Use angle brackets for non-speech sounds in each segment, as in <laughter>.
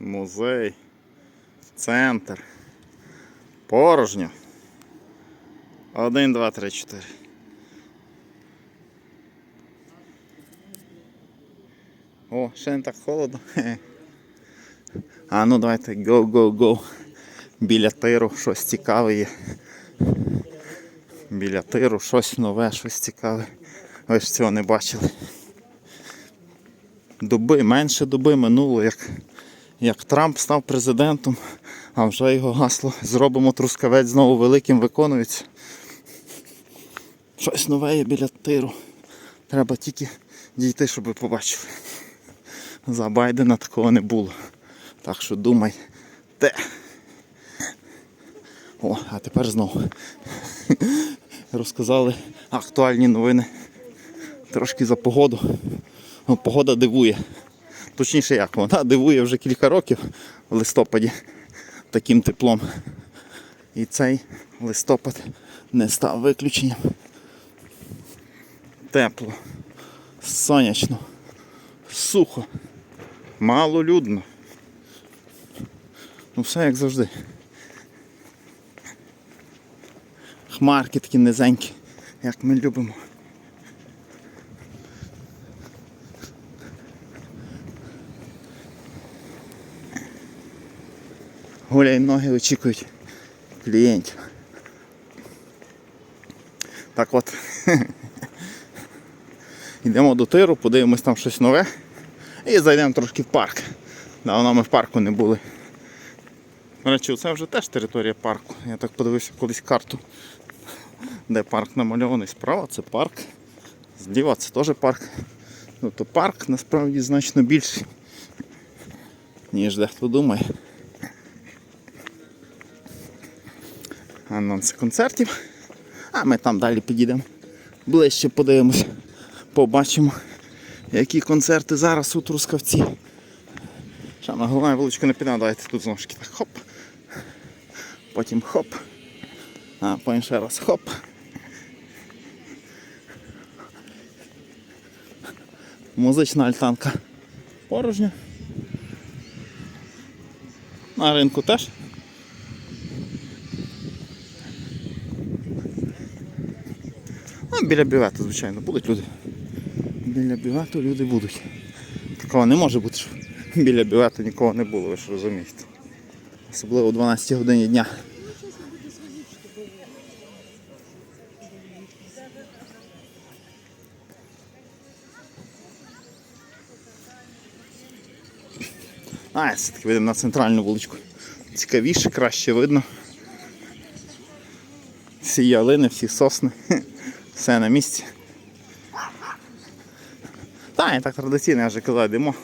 Музей. Центр. Порожньо. Один, два, три, чотири. О, ще не так холодно. <laughs> А ну давайте go. Біля тиру щось цікаве є. Біля тиру щось нове, щось цікаве. Ви ж цього не бачили. Доби, менше доби минуло, як, як Трамп став президентом, а вже його гасло зробимо трускавець знову великим виконується. Щось нове є біля тиру. Треба тільки дійти, щоб ви побачили. За Байдена такого не було. Так що думай, де. О, а тепер знову. Розказали актуальні новини. Трошки за погоду. Погода дивує. Точніше як, вона дивує вже кілька років в листопаді таким теплом. І цей листопад не став виключенням. Тепло, сонячно, сухо, малолюдно. Ну все як завжди. Хмарки такі низенькі, як ми любимо. Гуляй ноги очікують клієнтів. Так от. <laughs> Йдемо до тиру, подивимось там щось нове і зайдемо трошки в парк. Давно ми в парку не були. До речі, це вже теж територія парку. Я так подивився колись карту, де парк намальований. Справа це парк, зліва це теж парк. Ну то парк насправді значно більший, ніж дехто думає. Анонси концертів. А ми там далі підійдемо. Ближче подивимося. Побачимо, які концерти зараз у Трускавці. Ще на головне вуличку не підемо, давайте тут знову ж таки так хоп. Потім хоп. А потім ще раз хоп. Музична альтанка порожня. На ринку теж. Ну, біля бювету, звичайно, будуть люди. Біля бювету люди будуть. Такого не може бути, що біля бювету нікого не було, ви ж розумієте. Особливо о 12 годині дня. А, все-таки вийдемо на центральну вуличку. Цікавіше, краще видно. Всі ялини, всі сосни. Все на місці. Та, я так традиційно, я вже казав, йдемо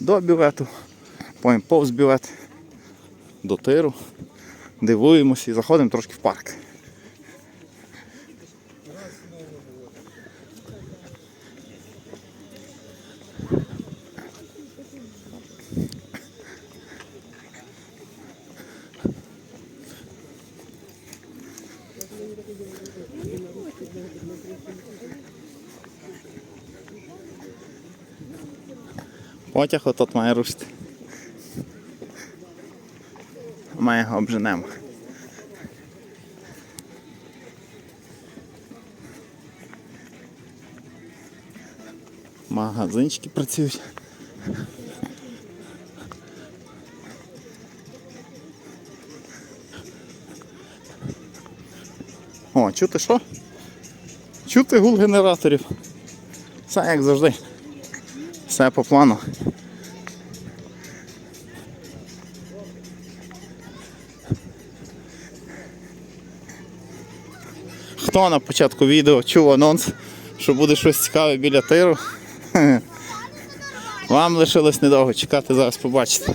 до бювету, потім повз бювет, до тиру, дивуємося і заходимо трошки в парк. Потяг отот має рушити. Ми його обженемо. Магазинчики працюють. О, чути що? Чути гул генераторів. Все як завжди. Все по плану. Хто на початку відео чув анонс, що буде щось цікаве біля тиру? <laughs> Вам лишилось недовго чекати, зараз побачите.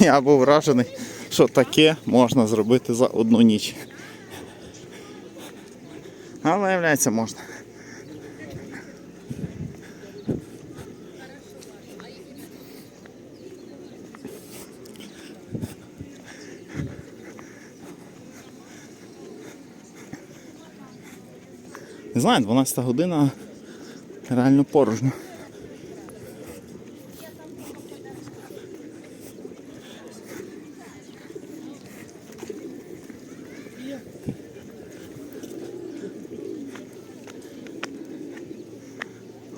Я був вражений, що таке можна зробити за одну ніч. А виявляється можна. Не знаю, 12 година реально порожня.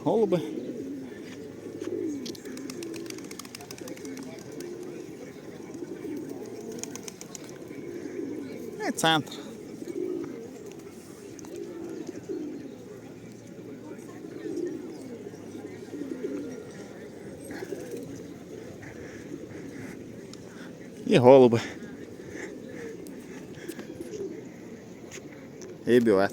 Голуби. Центр. І голуби. І бювет.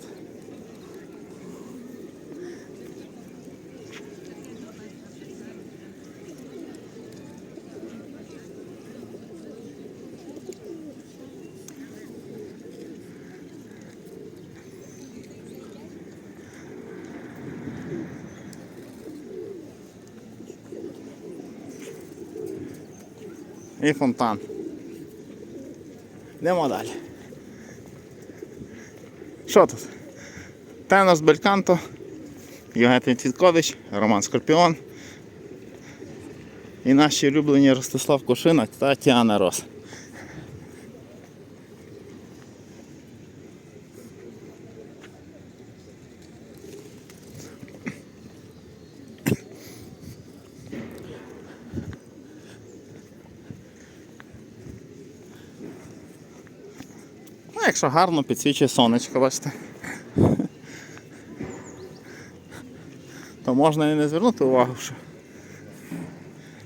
І фонтан. Йдемо далі. Що тут? Тенос Бельканто, Євгеній Тіткович, Роман Скорпіон. І наші улюблені Ростислав Кошина та Тіана Рос. Якщо гарно підсвічує сонечко, бачите. То можна і не звернути увагу, що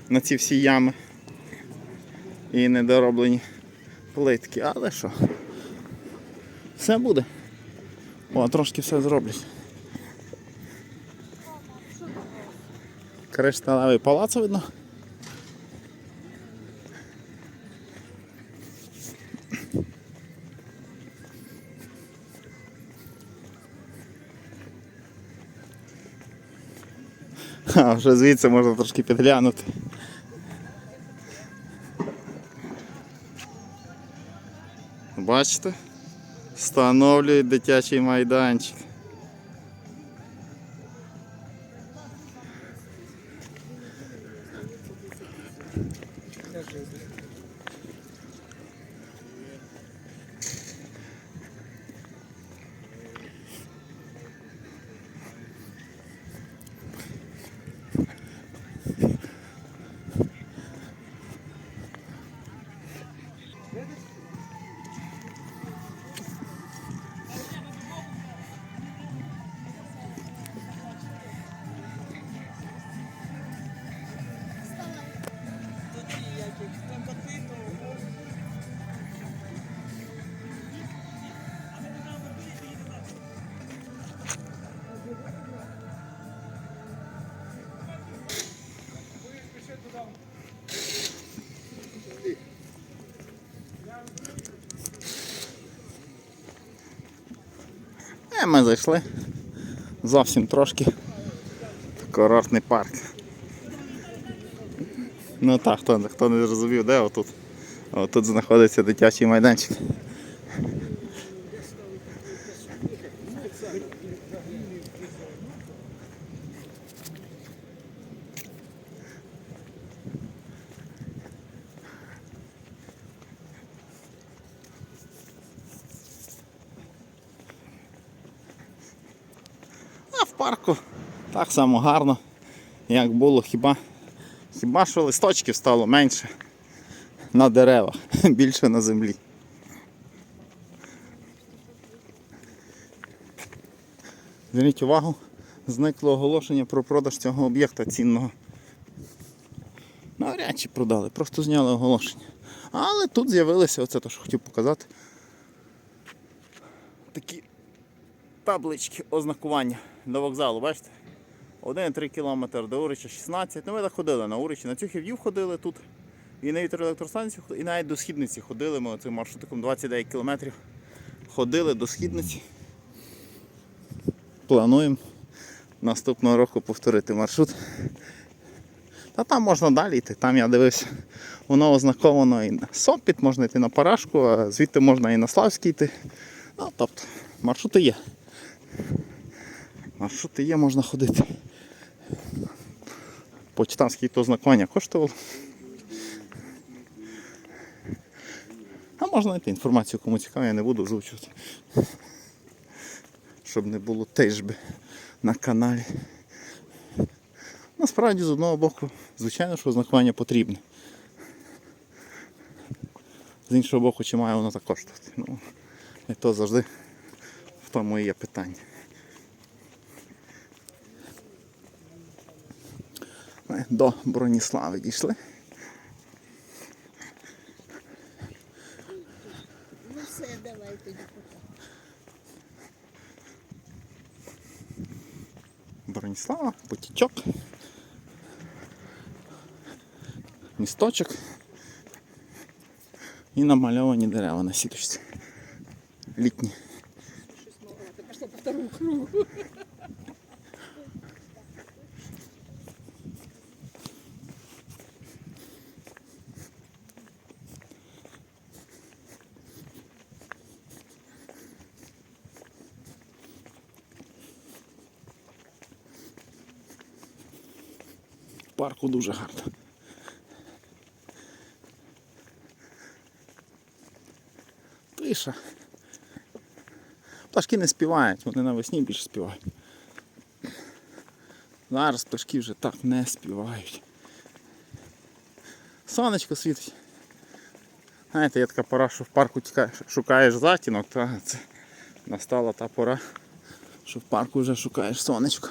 на ці всі ями і недороблені плитки, але що? Все буде. О, трошки все зроблять. Кришталевий палац видно. А вже звідси можна трошки підглянути. Бачите? Встановлюють дитячий майданчик. І Ми зайшли зовсім трошки курортний парк. Ну так, хто, хто не зрозумів, де отут. Отут знаходиться дитячий майданчик. А так само гарно, як було, хіба, хіба що листочків стало менше на деревах, <laughs> більше на землі. Зверніть увагу, зникло оголошення про продаж цього об'єкта цінного. Навряд чи продали, просто зняли оголошення. Але тут з'явилися, оце те, що хотів показати. Такі таблички ознакування до вокзалу, бачите? 1,3 км до Урича 16. Ну ми так ходили на Уричі, на Цюхів'ю ходили тут. І на вітроелектростанцію, і навіть до східниці ходили. Ми цим маршрутиком 29 км ходили до східниці. Плануємо наступного року повторити маршрут. Та там можна далі йти. Там я дивився, воно ознаковано і на Сопіт, можна йти на Парашку, а звідти можна і на Славський йти. Ну, тобто, маршрути є. Маршрути є, можна ходити. Почитав, скільки то знакування коштувало. А можна знайти інформацію, кому цікаво, я не буду озвучувати. Щоб не було теж би на каналі. Насправді, з одного боку, звичайно, що ознакування потрібне. З іншого боку, чи має воно так коштувати. Ну, і то завжди в тому і є питання. Ми До Броніслави дійшли. Ну все, давай тоді. Броніслава, потічок. Місточок. І намальовані дерева на сіточці. Літні. Щось маловато. Пошла по второму кругу. Парку дуже гарно. Тиша. Пташки не співають, вони навесні більше співають. Зараз пташки вже так не співають. Сонечко світить. Знаєте, є така пора, що в парку шукаєш затінок, та це настала та пора, що в парку вже шукаєш сонечко.